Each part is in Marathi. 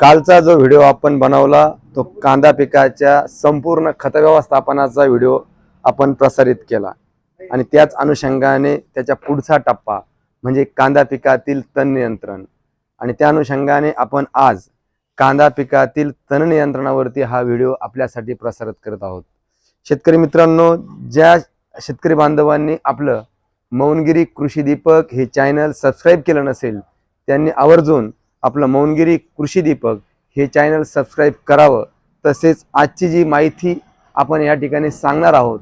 कालचा जो व्हिडिओ आपण बनवला तो कांदा पिकाच्या संपूर्ण खतव्यवस्थापनाचा व्हिडिओ आपण प्रसारित केला. आणि त्याच अनुषंगाने त्याच्या पुढचा टप्पा म्हणजे कांदा पिकातील तण नियंत्रण. आणि त्या अनुषंगाने आपण आज कांदा पिकातील तण नियंत्रणावरती हा व्हिडिओ आपल्यासाठी प्रसारित करत आहोत. शेतकरी मित्रांनो ज्या शेतकरी बांधवांनी आपलं मौनगिरी कृषी दीपक हे चॅनल सबस्क्राईब केलं नसेल त्यांनी आवर्जून आपलं मौनगिरी कृषी दीपक हे चॅनल सबस्क्राईब करावं. तसेच आजची जी माहिती आपण या ठिकाणी सांगणार आहोत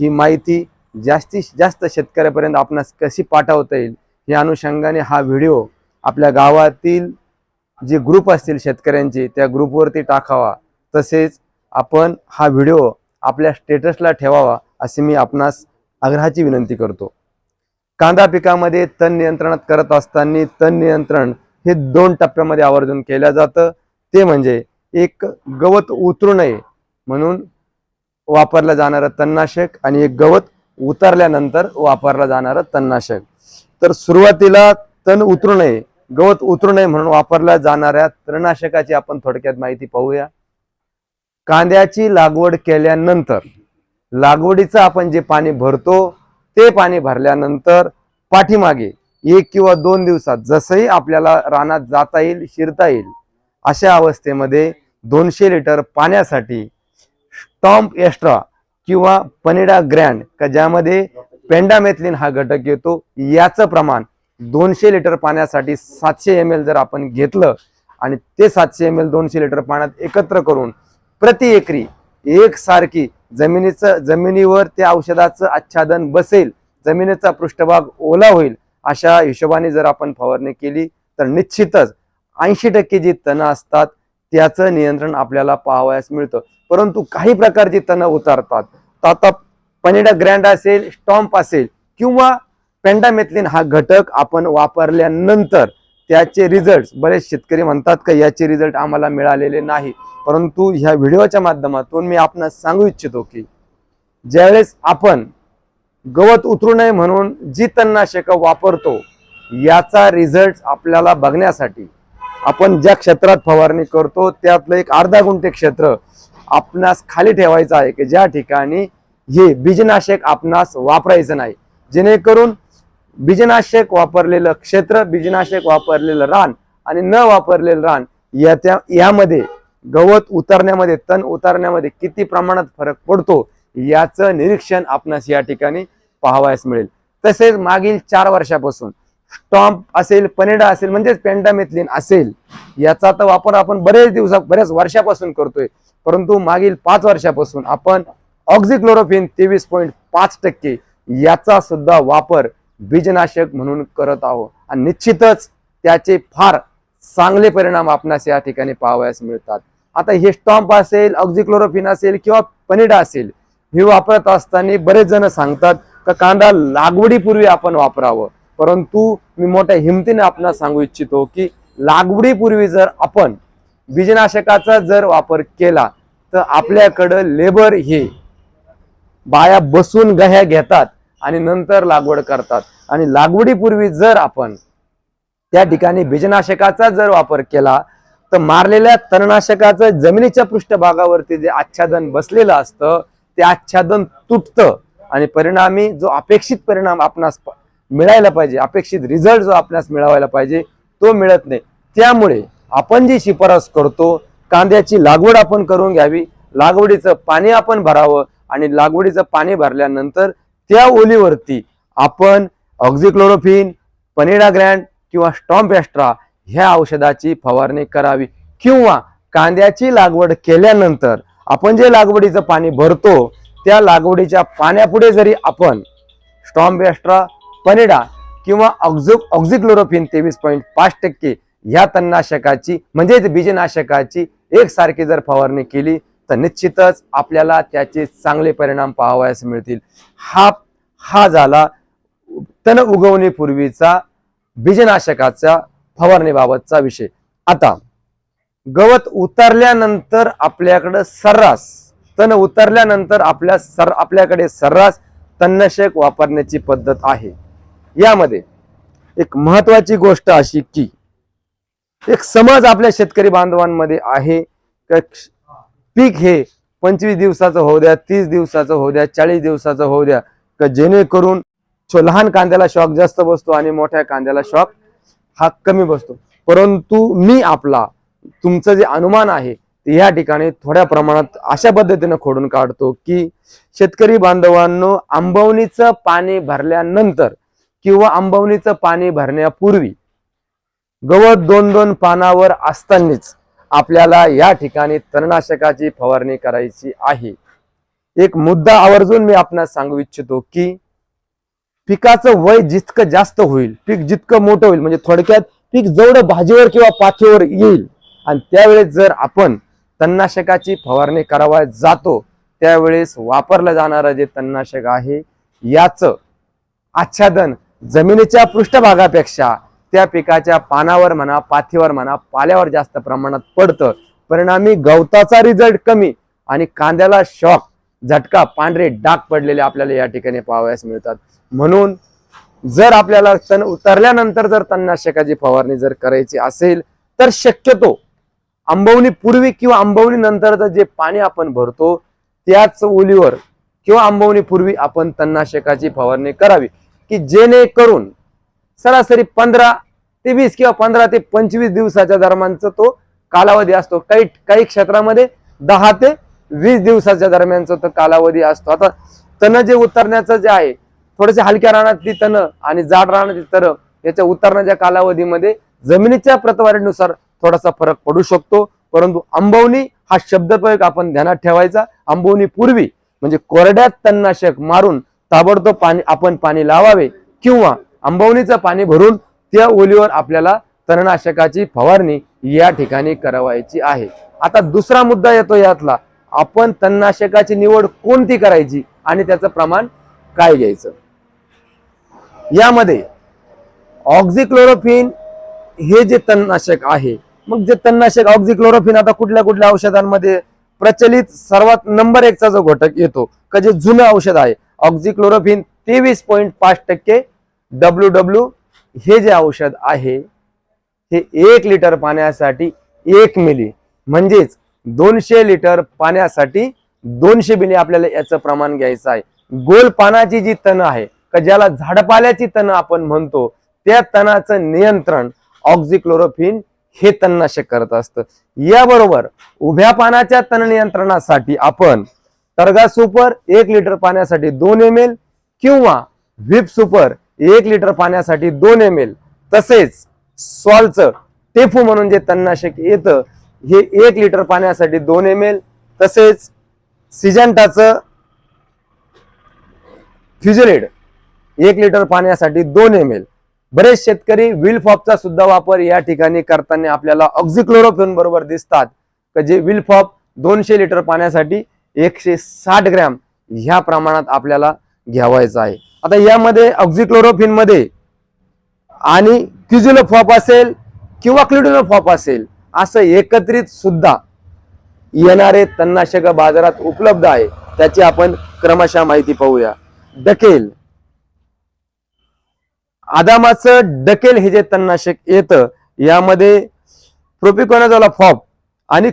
ही माहिती जास्तीत जास्त शेतकऱ्यापर्यंत आपणास कशी पाठवता येईल या अनुषंगाने हा व्हिडिओ आपल्या गावातील जे ग्रुप असतील शेतकऱ्यांचे त्या ग्रुपवरती टाकावा. तसेच आपण हा व्हिडिओ आपल्या स्टेटसला ठेवावा असे मी आपणास आग्रहाची विनंती करतो. कांदा पिकामध्ये तण नियंत्रणात करत असताना तण नियंत्रण हे दोन टप्प्यामध्ये आवर्जून केलं जातं. ते म्हणजे एक गवत उतरू नये म्हणून वापरलं जाणारं तणनाशक आणि एक गवत उतरल्यानंतर वापरलं जाणारं तणनाशक. तर सुरुवातीला तण उतरू नये गवत उतरू नये म्हणून वापरल्या जाणाऱ्या तणनाशकाची आपण थोडक्यात माहिती पाहूया. कांद्याची लागवड केल्यानंतर लागवडीचं आपण जे पाणी भरतो ते पाणी भरल्यानंतर पाठीमागे एक किंवा दोन दिवसात जसंही आपल्याला रानात जाता येईल शिरता येईल अशा अवस्थेमध्ये दोनशे लिटर पाण्यासाठी स्टॉम्प एक्स्ट्रा किंवा पनिडा ग्रँड का ज्यामध्ये पेंडामेथलिन हा घटक येतो याचं प्रमाण दोनशे लिटर पाण्यासाठी सातशे एम एल जर आपण घेतलं आणि ते सातशे एम एल दोनशे लिटर पाण्यात एकत्र करून प्रति एकरी एक सारखी जमिनीचं जमिनीवर त्या औषधाचं आच्छादन बसेल जमिनीचा पृष्ठभाग ओला होईल अशा हिशोबाने जर आपण फवारणी केली तर निश्चितच ऐंशी टक्के जी तणं असतात त्याचं नियंत्रण आपल्याला पाहावयास मिळतं. परंतु काही प्रकारची तणं उतारतात तर आता पनिडा ग्रँड असेल स्टॉम्प असेल किंवा पेंडामेथलिन हा घटक आपण वापरल्यानंतर त्याचे रिझल्ट बरेच शेतकरी म्हणतात का याचे रिझल्ट आम्हाला मिळालेले नाही. परंतु ह्या व्हिडिओच्या माध्यमातून मी आपणास सांगू इच्छितो की ज्यावेळेस आपण गवत उतरू नये म्हणून जी तणनाशकं वापरतो याचा रिझल्ट आपल्याला बघण्यासाठी आपण ज्या क्षेत्रात फवारणी करतो त्यातलं एक अर्धा गुंठे क्षेत्र आपणास खाली ठेवायचं आहे की ज्या ठिकाणी हे बीजनाशक आपणास वापरायचं नाही. जेणेकरून बीजनाशक वापरलेलं क्षेत्र बीजनाशक वापरलेलं रान आणि न वापरलेलं रान या त्या यामध्ये गवत उतरण्यामध्ये तण उतरण्यामध्ये किती प्रमाणात फरक पडतो याचं निरीक्षण आपणास या ठिकाणी पाहावयास मिळेल. तसेच मागील चार वर्षापासून स्टॉम्प असेल पनेडा असेल म्हणजेच पेंडामेथलिन असेल याचा तर वापर आपण बरेच दिवसा बऱ्याच वर्षापासून करतोय. परंतु मागील पाच वर्षापासून आपण ऑक्झिक्लोरोफिन तेवीस पॉईंट पाच टक्के याचा सुद्धा वापर बीजनाशक म्हणून करत आहोत. आणि निश्चितच त्याचे फार चांगले परिणाम आपणास या ठिकाणी पाहावयास मिळतात. आता हे स्टॉम्प असेल ऑक्झिक्लोरोफिन असेल किंवा पनिडा असेल हे वापरत असताना बरेच जण सांगतात का कांदा लागवडीपूर्वी आपण वापरावं. परंतु मी मोठ्या हिमतीने आपणास सांगू इच्छितो की लागवडीपूर्वी जर आपण बीजनाशकाचा जर वापर केला तर आपल्याकडं लेबर हे बाया बसून गह्या घेतात आणि नंतर लागवड करतात. आणि लागवडीपूर्वी जर आपण त्या ठिकाणी बीजनाशकाचा जर वापर केला तर मारलेल्या तणनाशकाचं जमिनीच्या पृष्ठभागावरती जे आच्छादन बसलेलं असतं ते आच्छादन तुटतं आणि परिणामी जो अपेक्षित परिणाम आपणास प- मिळायला पाहिजे अपेक्षित रिझल्ट जो आपणास मिळवायला पाहिजे तो मिळत नाही. त्यामुळे आपण जी शिफारस करतो कांद्याची लागवड आपण करून घ्यावी लागवडीचं पाणी आपण भरावं आणि लागवडीचं पाणी भरल्यानंतर त्या ओलीवरती आपण ऑक्झिक्लोरोफिन पनिडा ग्रँड किंवा स्टॉम्प एस्ट्रा ह्या औषधाची फवारणी करावी किंवा कांद्याची लागवड केल्यानंतर आपण जे लागवडीचं पाणी भरतो त्या लागवडीच्या पाण्यापुढे जरी आपण स्टॉम्बेस्ट्रा पनेडा किंवा ऑक्झो ऑक्झिक्लोरोफिन तेवीस पॉईंट पाच टक्के ह्या तणनाशकाची म्हणजेच बीजनाशकाची एकसारखी जर फवारणी केली तर निश्चितच आपल्याला त्याचे चांगले परिणाम पाहावयास मिळतील. हा हा झाला तण उगवणीपूर्वीचा बीजनाशकाचा फवारणीबाबतचा विषय. आता गवत उतरल्यानंतर आपल्याकडं सर्रास तण उतरल्यानंतर आपल्या सर आपल्याकडे सर्रास तणनाशक वापरण्याची पद्धत आहे. यामध्ये एक महत्वाची गोष्ट अशी की एक समज आपल्या शेतकरी बांधवांमध्ये आहे. पीक हे पंचवीस दिवसाचं होऊ द्या तीस दिवसाचं होऊ द्या चाळीस दिवसाचं होऊ द्या का जेणेकरून छो- लहान कांद्याला शॉक जास्त बसतो आणि मोठ्या कांद्याला शॉक हा कमी बसतो. परंतु मी आपला तुमचं जे अनुमान आहे ते या ठिकाणी थोड्या प्रमाणात अशा पद्धतीनं खोडून काढतो की शेतकरी बांधवांनो आंबवणीचं पाणी भरल्यानंतर किंवा आंबवणीचं पाणी भरण्यापूर्वी गवत दोन दोन पानावर असतानाच आपल्याला या ठिकाणी तणनाशकाची फवारणी करायची आहे. एक मुद्दा आवर्जून मी आपणास सांगू इच्छितो की पिकाचं वय जितकं जास्त होईल पीक जितकं मोठं होईल म्हणजे थोडक्यात पीक जेवढं भाजीवर किंवा पाथीवर येईल आणि त्यावेळेस जर आपण तणनाशकाची फवारणी करावा जातो त्यावेळेस वापरलं जाणारं जे तणनाशक आहे याचं आच्छादन जमिनीच्या पृष्ठभागापेक्षा त्या पिकाच्या पानावर म्हणा पाथीवर म्हणा पाल्यावर जास्त प्रमाणात पडतं. परिणामी गवताचा रिझल्ट कमी आणि कांद्याला शॉक झटका पांढरे डाग पडलेले आपल्याला या ठिकाणी पाहावयास मिळतात. म्हणून जर आपल्याला तण उतरल्यानंतर जर तणनाशकाची फवारणी जर करायची असेल तर शक्यतो आंबवणी पूर्वी किंवा आंबवणी नंतरचं जे पाणी आपण भरतो त्याच ओलीवर किंवा आंबवणी पूर्वी आपण तणनाशकाची फवारणी करावी. की जेणेकरून सरासरी पंधरा ते वीस किंवा पंधरा ते पंचवीस दिवसाच्या दरम्यानचा तो कालावधी असतो. काही काही क्षेत्रामध्ये दहा ते वीस दिवसाच्या दरम्यानचा तो कालावधी असतो. आता तण जे उतरण्याचं जे आहे थोडेसे हलक्या रानातली तण आणि जाड रानातली तर याच्या उतरण्याच्या कालावधीमध्ये जमिनीच्या प्रतवारीनुसार थोडासा फरक पडू शकतो. परंतु आंबवणी हा शब्दप्रयोग आपण ध्यानात ठेवायचा. आंबवणी पूर्वी म्हणजे कोरड्यात तणनाशक मारून ताबडतोब पाणी आपण पाणी लावावे किंवा आंबवणीचं पाणी भरून त्या ओलीवर आपल्याला तणनाशकाची फवारणी या ठिकाणी करावायची आहे. आता दुसरा मुद्दा येतो यातला. आपण तणनाशकाची निवड कोणती करायची आणि त्याचं प्रमाण काय घ्यायचं? यामध्ये ऑक्झिक्लोरोफिन हे जे तणनाशक आहे मग जे तणनाशक ऑक्झिक्लोरोफिन आता कुठल्या कुठल्या औषधांमध्ये प्रचलित सर्वात नंबर एकचा जो घटक येतो का जे जुनं औषध आहे ऑक्झिक्लोरोफिन तेवीस पॉईंट पाच टक्के डब्ल्यू डब्ल्यू हे जे औषध आहे हे एक लिटर पाण्यासाठी एक मिली म्हणजेच दोनशे लिटर पाण्यासाठी दोनशे मिली आपल्याला याचं प्रमाण घ्यायचं आहे. गोल पानाची जी तण आहे का ज्याला झाडपाल्याची तण आपण म्हणतो त्या तणाचं नियंत्रण ऑक्झिक्लोरोफिन हे तणनाशक करत असतं. याबरोबर उभ्या पानाच्या तण नियंत्रणासाठी आपण टर्गा सुपर एक लिटर पाण्यासाठी दोन एम एल किंवा व्हिप सुपर एक लिटर पाण्यासाठी दोन एम एल तसेच सॉलचं टेफू म्हणून जे तणनाशक येतं हे एक लिटर पाण्यासाठी दोन एम एल तसेच सिजंटाचं फ्युजरेड एक लिटर पाण्यासाठी दोन एम एल बरेच शेतकरी विलफॉपचा सुद्धा वापर या ठिकाणी करताना आपल्याला ऑक्झिक्लोरोफिन बरोबर दिसतात. का जे विलफॉप दोनशे लिटर पाण्यासाठी एकशे साठ ग्रॅम ह्या प्रमाणात आपल्याला घ्यावायचं आहे. आता यामध्ये ऑक्झिक्लोरोफिनमध्ये आणि क्युझिलोफॉप असेल किंवा क्लिडोलोफॉप असेल असं एकत्रित सुद्धा येणारे तणनाशक बाजारात उपलब्ध आहे. त्याची आपण क्रमशः माहिती पाहूया. डकेल आदामाचं डकेल हे जे तणनाशक येतं यामध्ये प्रोपिकोनाझोला फॉप आणि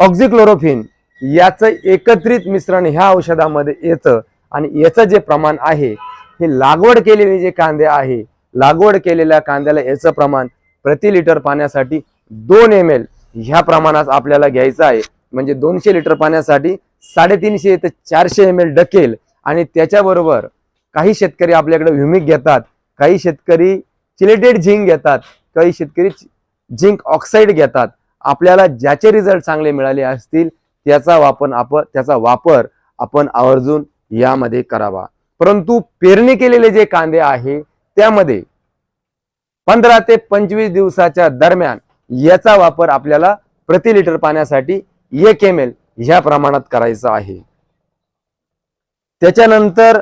ऑक्झिक्लोरोफिन याचं एकत्रित मिश्रण ह्या औषधामध्ये येतं. आणि याचं जे प्रमाण आहे हे लागवड केलेले जे कांदे आहे लागवड केलेल्या कांद्याला याचं प्रमाण प्रति लिटर पाण्यासाठी दोन एम एल ह्या प्रमाणात आपल्याला घ्यायचं आहे. म्हणजे दोनशे लिटर पाण्यासाठी साडेतीनशे ते चारशे एम एल डकेल. आणि त्याच्याबरोबर काही शेतकरी आपल्याकडे व्ह्युमिक घेतात. काही शेतकरी चिलेटेड झिंक घेतात काही शेतकरी झिंक ऑक्साईड घेतात. आपल्याला ज्याचे रिझल्ट चांगले मिळाले असतील त्याचा वापर आपण त्याचा वापर आपण आवर्जून यामध्ये करावा. परंतु पेरणी केलेले जे कांदे आहे त्यामध्ये पंधरा ते पंचवीस दिवसाच्या दरम्यान याचा वापर आपल्याला प्रति लिटर पाण्यासाठी एक एम एल ह्या प्रमाणात करायचा आहे. त्याच्यानंतर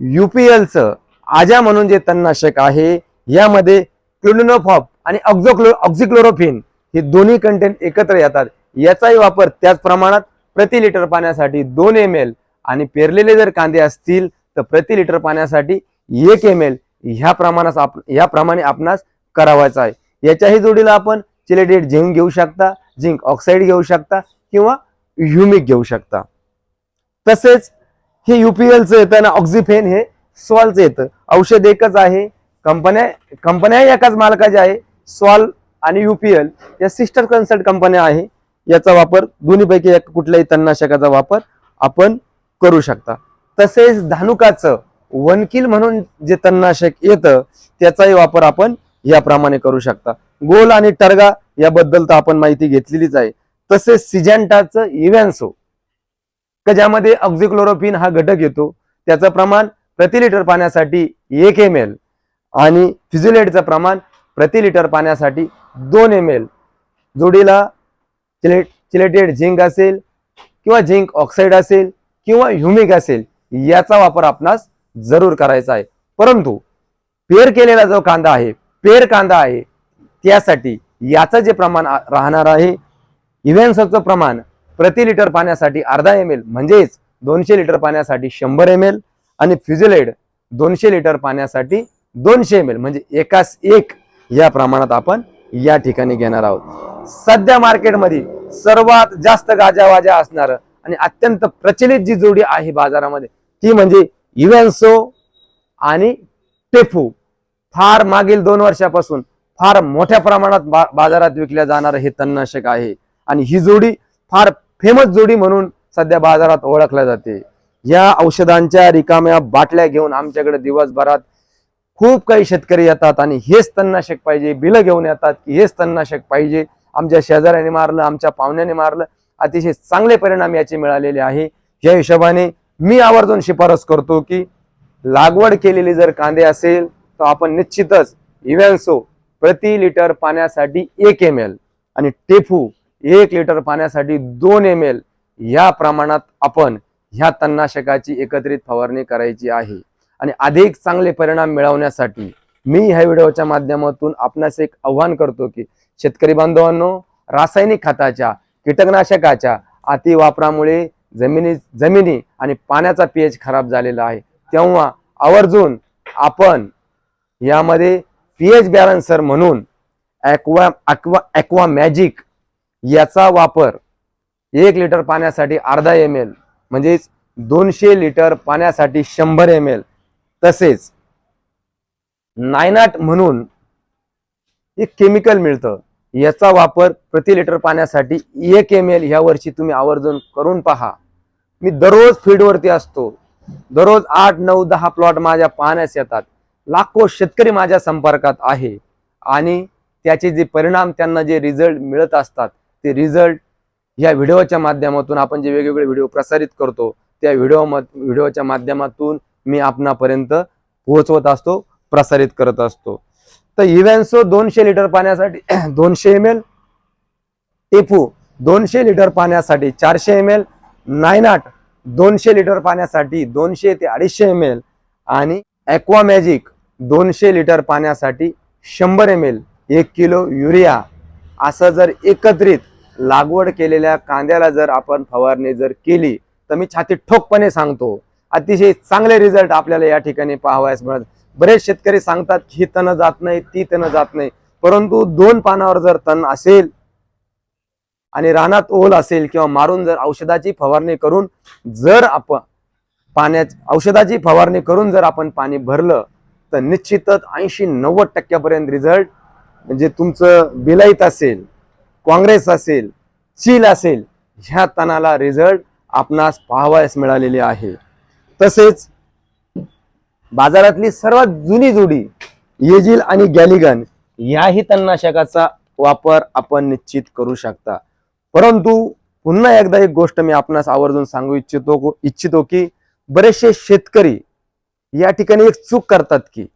युपीएलचं आजा म्हणून जे तणनाशक आहे यामध्ये क्लोनोफॉप आणि ऑक्झोक्लो ऑक्झिक्लोरोफिन हे दोन्ही कंटेंट एकत्र येतात. याचाही वापर त्याच प्रमाणात प्रति लिटर पाण्यासाठी दोन एम एल आणि पेरलेले जर कांदे असतील तर प्रति लिटर पाण्यासाठी एक एम एल ह्या प्रमाणात आप ह्या प्रमाणे आपणास करावायचा आहे. याच्याही जोडीला आपण चिलेटेड झिंक घेऊ शकता झिंक ऑक्साईड घेऊ शकता किंवा ह्युमिक घेऊ शकता. तसेच हे युपीएलचं येतं ना ऑक्झिफेन हे सॉलचं येतं. औषध एकच आहे. कंपन्या कंपन्या एकाच मालकाच्या आहे. सॉल आणि युपीएल या सिस्टर कन्सल्ट कंपन्या आहे. याचा वापर दोन्हीपैकी एक कुठल्याही तणनाशकाचा वापर आपण करू शकता. तसेच धानुकाचं वनकिल म्हणून जे तणनाशक येतं त्याचाही वापर आपण याप्रमाणे करू शकता. गोल आणि टर्गा याबद्दल तर आपण माहिती घेतलेलीच आहे. तसेच सिजेंटाचं इव्हॅन्सो का ज्यामध्ये ऑक्झिक्लोरोफिन हा घटक येतो त्याचं प्रमाण प्रति लिटर पाण्यासाठी एक एम एल आणि फिजिलेटचं प्रमाण प्रति लिटर पाण्यासाठी दोन एम एल जोडीला चिलेट चिलेटेड झिंक असेल किंवा झिंक ऑक्साईड असेल किंवा ह्युमिक असेल याचा वापर आपणास जरूर करायचा आहे. परंतु पेर केलेला जो कांदा आहे पेर कांदा आहे त्यासाठी याचं जे प्रमाण राहणार आहे इव्हेन्सचं प्रमाण प्रति लिटर पाण्यासाठी अर्धा एम एल म्हणजेच दोनशे लिटर पाण्यासाठी शंभर एम एल आणि फ्युजिलेड दोनशे लिटर पाण्यासाठी दोनशे एम एल म्हणजे एकास एक या प्रमाणात आपण या ठिकाणी घेणार आहोत. सध्या मार्केटमध्ये सर्वात जास्त गाजावाजा असणार आणि अत्यंत प्रचलित जी जोडी आहे बाजारामध्ये ती म्हणजे इव्हेन्सो आणि टेफू. फार मागील दोन वर्षापासून फार मोठ्या प्रमाणात बा- बाजारात विकल्या जाणारं हे तणनाशक आहे. आणि ही जोडी फार फेमस जोडी म्हणून सध्या बाजारात ओळखल्या जाते. या औषधांच्या रिकाम्या बाटल्या घेऊन आमच्याकडे दिवसभरात खूप काही शेतकरी येतात आणि हेच तणनाशक पाहिजे बिलं घेऊन येतात की हेच तणनाशक पाहिजे. आमच्या शेजाऱ्याने मारलं आमच्या पाहुण्याने मारलं. अतिशय चांगले परिणाम याचे मिळालेले आहे. या हिशोबाने मी आवर्जून शिफारस करतो की लागवड केलेली जर कांदे असेल तर आपण निश्चितच इव्हॅन्सो प्रति लिटर पाण्यासाठी एक एम एल आणि टेफू एक लिटर पाण्यासाठी दोन एम एल या प्रमाणात आपण ह्या तणनाशकाची एकत्रित फवारणी करायची आहे. आणि अधिक चांगले परिणाम मिळवण्यासाठी मी ह्या व्हिडिओच्या माध्यमातून आपणास एक आव्हान करतो की शेतकरी बांधवांनो रासायनिक खताच्या कीटकनाशकाच्या अतिवापरामुळे जमिनी जमिनी आणि पाण्याचा पीएच खराब झालेला आहे. तेव्हा आवर्जून आपण यामध्ये पीएच बॅलन्सर म्हणून ॲक्वा ॲक्वा ॲक्वा मॅजिक याचा वापर एक लिटर पाण्यासाठी अर्धा एम एल म्हणजेच दोनशे लिटर पाण्यासाठी शंभर एम एल तसेच नायनाट म्हणून एक केमिकल मिळतं. याचा वापर प्रति लिटर पाण्यासाठी एक एम एल ह्या वर्षी तुम्ही आवर्जून करून पहा. मी दररोज फील्डवरती असतो. दररोज आठ नऊ दहा प्लॉट माझ्या पाहण्यास येतात. लाखो शेतकरी माझ्या संपर्कात आहे. आणि त्याचे जे परिणाम त्यांना जे रिझल्ट मिळत असतात ते रिझल्ट या व्हिडिओच्या माध्यमातून आपण जे वेगवेगळे व्हिडिओ प्रसारित करतो त्या व्हिडिओ व्हिडिओच्या माध्यमातून मी आपणापर्यंत पोहोचवत असतो प्रसारित करत असतो. तर इव्हॅन्सो दोनशे लिटर पाण्यासाठी दोनशे एम एल टेफू दोनशे लिटर पाण्यासाठी चारशे एम एल नायनाट दोनशे लिटर पाण्यासाठी दोनशे ते अडीचशे एम एल आणि ॲक्वा मॅजिक दोनशे लिटर पाण्यासाठी शंभर एम एल एक किलो युरिया. असं जर एकत्रित लागवड केलेल्या कांद्याला जर आपण फवारणी जर केली तर मी छाती ठोकपणे सांगतो अतिशय चांगले रिझल्ट आपल्याला या ठिकाणी पाहावयास मिळत बरेच शेतकरी सांगतात की ही तण जात नाही ती तण जात नाही परंतु दोन पानावर जर तण असेल आणि रानात ओल असेल किंवा मारून जर औषधाची फवारणी करून जर आपण पाण्यात औषधाची फवारणी करून जर आपण पाणी भरलं तर निश्चितच ऐंशी नव्वद टक्क्यापर्यंत रिझल्ट म्हणजे तुमचं बिलाईत असेल. काँग्रेस असेल चील असेल ह्या तणाला रिझल्ट आपणास पाहावयास मिळालेले आहे. तसेच बाजारातली सर्वात जुनी जोडी येजिल आणि गॅलिगन याही तणनाशकाचा वापर आपण निश्चित करू शकता. परंतु पुन्हा एकदा एक गोष्ट मी आपणास आवर्जून सांगू इच्छितो इच्छितो की बरेचसे शेतकरी या ठिकाणी एक चूक करतात की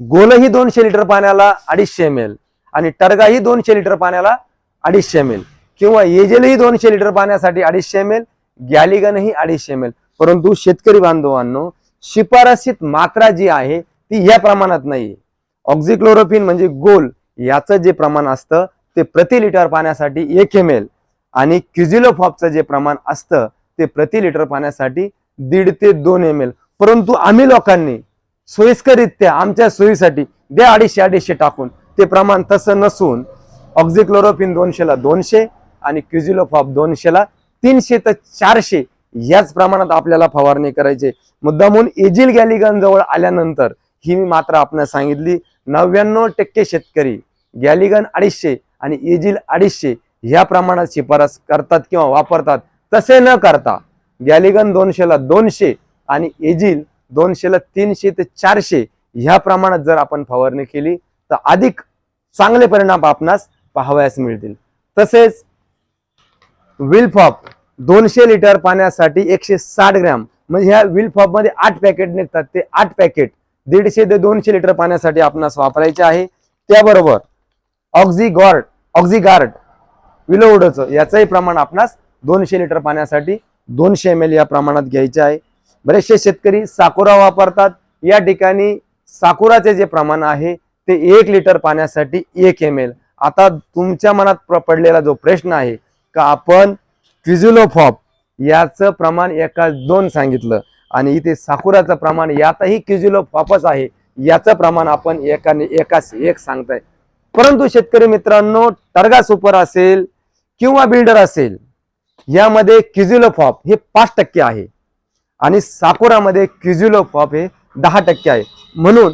गोलही दोनशे लिटर पाण्याला अडीचशे एम एल आणि टर्गाही दोनशे लिटर पाण्याला अडीचशे एम एल किंवा येजेलही दोनशे लिटर पाण्यासाठी अडीचशे एम एल गॅलिगनही अडीचशे एम एल परंतु शेतकरी बांधवांनो शिफारसीत मात्रा जी आहे ती या प्रमाणात नाही ऑक्झिक्लोरोफिन म्हणजे गोल याचं जे प्रमाण असतं ते प्रति लिटर पाण्यासाठी एक एम एल आणि क्युझिलोफॉपचं जे प्रमाण असतं ते प्रति लिटर पाण्यासाठी दीड ते दोन एम एल परंतु आम्ही लोकांनी सोयीस्करित्या आमच्या सोयीसाठी द्या अडीचशे अडीचशे टाकून. ते प्रमाण तसं नसून ऑक्झिक्लोरोफिन दोनशेला दोनशे आणि क्युझिलोफॉप दोनशेला तीनशे तर चारशे याच प्रमाणात आपल्याला फवारणी करायची मुद्दामून एजिल गॅलिगन जवळ आल्यानंतर ही मी मात्र आपण सांगितली नव्याण्णव टक्के शेतकरी गॅलिगन अडीचशे आणि एजिल अडीचशे या प्रमाणात शिफारस करतात किंवा वापरतात. तसे न करता गॅलिगन दोनशेला दोनशे आणि एजिल दोनशेला तीनशे ते चारशे ह्या प्रमाणात जर आपण फवारणी केली तर अधिक चांगले परिणाम आपणास पाहावयास मिळतील. तसेच विलफॉप दोनशे लिटर पाण्यासाठी एकशे साठ ग्रॅम म्हणजे ह्या विलफॉपमध्ये आठ पॅकेट निघतात ते आठ पॅकेट दीडशे ते दोनशे लिटर पाण्यासाठी आपणास वापरायचे आहे. त्याबरोबर ऑक्झिगॉर्ड ऑक्झिगार्ड विलोउडचं याचंही प्रमाण आपणास दोनशे लिटर पाण्यासाठी दोनशे एम एल या प्रमाणात घ्यायचे आहे. बरेचसे शेतकरी साकुरा वापरतात. या ठिकाणी साकुराचे जे प्रमाण आहे ते एक लिटर पाण्यासाठी एक एम एल आता तुमच्या मनात पडलेला जो प्रश्न आहे का आपण क्विझुलोफॉप याचं प्रमाण एका दोन सांगितलं आणि इथे साखुराचं प्रमाण यातही क्विझुलोफॉपच आहे याचं प्रमाण आपण एकाने एकाच एक सांगताय. परंतु शेतकरी मित्रांनो टर्गा सुपर असेल किंवा बिल्डर असेल यामध्ये क्युझिलोफॉप हे पाच टक्के आहे आणि साकुरामध्ये क्युझिलोफॉप हे दहा टक्के आहे. म्हणून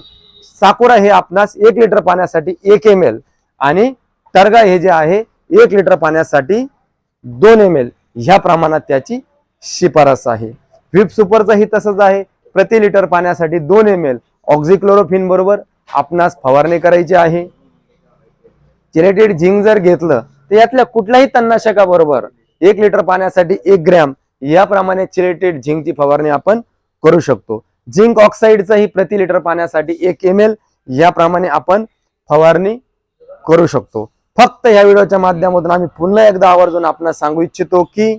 साकुरा हे आपणास एक लिटर पाण्यासाठी एक एम एल आणि टर्गा हे जे आहे एक लिटर पाण्यासाठी दोन एम एल ह्या प्रमाणात त्याची शिफारस आहे. व्हिप सुपरचंही तसंच आहे. प्रति लिटर पाण्यासाठी दोन एम एल ऑक्झिक्लोरोफिन बरोबर आपणास फवारणी करायची आहे. चिरेटेड झिंक जर घेतलं तर यातल्या कुठल्याही तणनाशकाबरोबर एक लिटर पाण्यासाठी एक ग्रॅम याप्रमाणे चिरेटेड झिंकची फवारणी आपण करू शकतो. झिंक ऑक्साईडचं ही प्रति लिटर पाण्यासाठी एक एम एल याप्रमाणे आपण फवारणी करू शकतो. फक्त या व्हिडिओच्या माध्यमातून आम्ही पुन्हा एकदा आवर्जून आपण सांगू इच्छितो की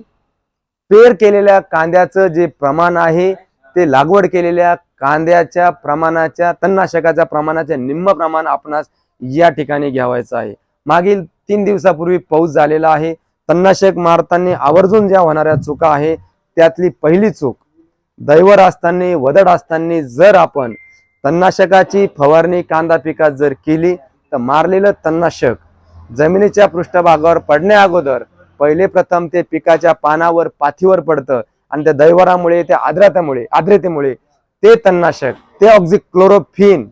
पेर केलेल्या कांद्याचं जे प्रमाण आहे ते लागवड केलेल्या कांद्याच्या प्रमाणाच्या तणनाशकाच्या प्रमाणाच्या निम्म प्रमाण आपणास या ठिकाणी घ्यावायचं आहे. मागील तीन दिवसापूर्वी पाऊस झालेला आहे. तणनाशक मारताना आवर्जून ज्या होणाऱ्या चुका आहे त्यातली पहिली चूक दैवर असताना वदड असताना जर आपण तणनाशकाची फवारणी कांदा पिकात जर केली तर मारलेलं तणनाशक जमिनीच्या पृष्ठभागावर पडण्या अगोदर पहिले प्रथम ते पिकाच्या पानावर पाथीवर पडतं आणि त्या दैवरामुळे त्या आर्द्रतेमुळे आर्द्रतेमुळे ते तणनाशक ते ऑक्झिक्लोरोफिन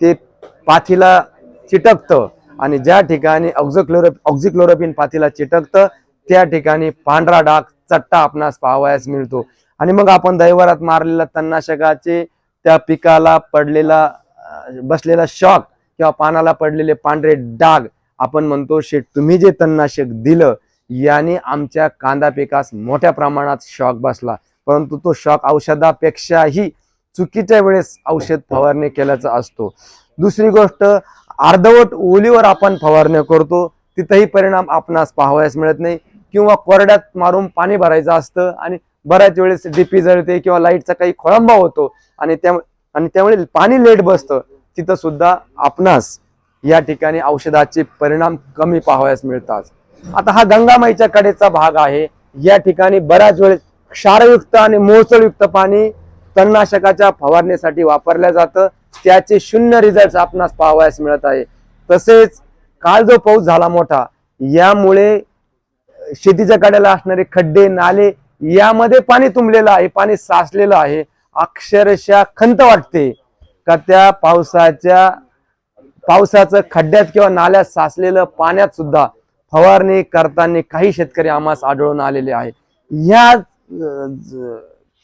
ते पाथीला चिटकतं आणि ज्या ठिकाणी ऑक्झोक्लोरो ऑक्झिक्लोरोफिन पाथीला चिटकतं त्या ठिकाणी पांढरा डाग चट्टा आपणास पाहावयास मिळतो. आणि मग आपण दैवरात मारलेल्या तणनाशकाचे त्या पिकाला पडलेला बसलेला शॉक किंवा पानाला पडलेले पांढरे डाग आपण म्हणतो शेठ तुम्ही जे तणनाशक दिलं याने आमच्या कांदा पिकास मोठ्या प्रमाणात शॉक बसला. परंतु तो शॉक औषधापेक्षाही चुकीच्या वेळेस औषध फवारणी केल्याचा असतो. दुसरी गोष्ट अर्धवट ओलीवर आपण फवारणी करतो तिथंही परिणाम आपणास पाहावयास मिळत नाही. किंवा कोरड्यात मारून पाणी भरायचं असतं आणि बऱ्याच वेळेस डीपी जळते किंवा लाईटचा काही खोळंबा होतो आणि त्या आणि त्यामुळे पाणी लेट बसतं. तिथं सुद्धा आपणास या ठिकाणी औषधाचे परिणाम कमी पाहावयास मिळतात. आता हा गंगामाईच्या कडेचा भाग आहे. या ठिकाणी बऱ्याच वेळेस क्षारयुक्त आणि मोचळयुक्त पाणी तणनाशकाच्या फवारणीसाठी वापरलं जातं. त्याचे शून्य रिझल्ट आपणास पाहावयास मिळत आहे. तसेच काल जो पाऊस झाला मोठा यामुळे शेतीच्या कड्याला असणारे खड्डे नाले यामध्ये पाणी तुंबलेलं आहे पाणी साचलेलं आहे. अक्षरशः खंत वाटते का त्या पावसाच्या पावसाचं खड्ड्यात किंवा नाल्यात साचलेलं पाण्यात सुद्धा फवारणी करताना काही शेतकरी आम्हास आढळून आलेले आहेत ह्या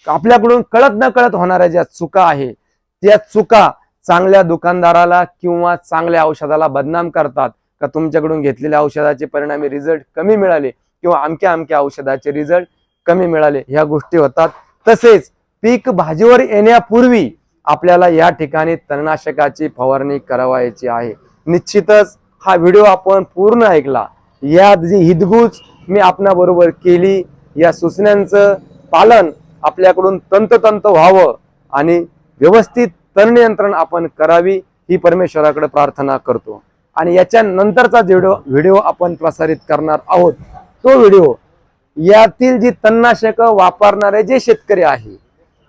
आपल्याकडून कळत न कळत होणाऱ्या ज्या चुका आहे त्या चुका चांगल्या दुकानदाराला किंवा चांगल्या औषधाला बदनाम करतात का तुमच्याकडून घेतलेल्या औषधाचे परिणामी रिझल्ट कमी मिळाले किंवा अमक्या अमक्या औषधाचे रिझल्ट कमी मिळाले. ह्या गोष्टी होतात. तसेच पीक भाजीवर येण्यापूर्वी आपल्याला या ठिकाणी तणनाशकाची फवारणी करावायची आहे. निश्चितच हा व्हिडिओ आपण पूर्ण ऐकला. या जी हिदगुज मी आपणाबरोबर केली या सूचनांचं पालन आपल्याकडून तंततंत व्हावं आणि व्यवस्थित तण नियंत्रण आपण करावी ही परमेश्वराकडे प्रार्थना करतो. आणि याच्या नंतरचा व्हिडिओ व्हिडिओ आपण प्रसारित करणार आहोत. तो व्हिडिओ यातील जी तणनाशक वापरणारे जे शेतकरी आहे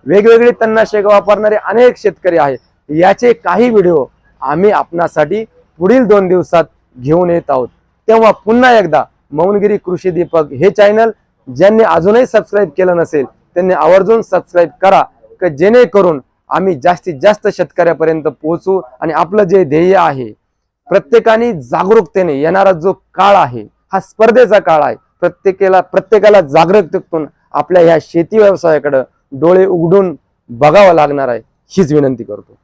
वेगवेगळी तणनाशक वापरणारे अनेक शेतकरी आहेत याचे काही व्हिडिओ आम्ही आपणासाठी पुढील दोन दिवसात घेऊन येत आहोत. तेव्हा पुन्हा एकदा मौनगिरी कृषी दीपक हे चॅनल ज्यांनी अजूनही सबस्क्राईब केलं नसेल त्यांनी आवर्जून सबस्क्राईब करा की जेणेकरून आम्ही जास्तीत जास्त शेतकऱ्यापर्यंत पोहोचू आणि आपलं जे ध्येय आहे प्रत्येकाने जागरूकतेने येणारा जो काळ आहे हा स्पर्धेचा काळ आहे. प्रत्येकाला प्रत्येकाला जागरूकतेतून आपल्या ह्या शेती व्यवसायाकडं डोळे उघडून बघावं लागणार आहे हीच विनंती करतो.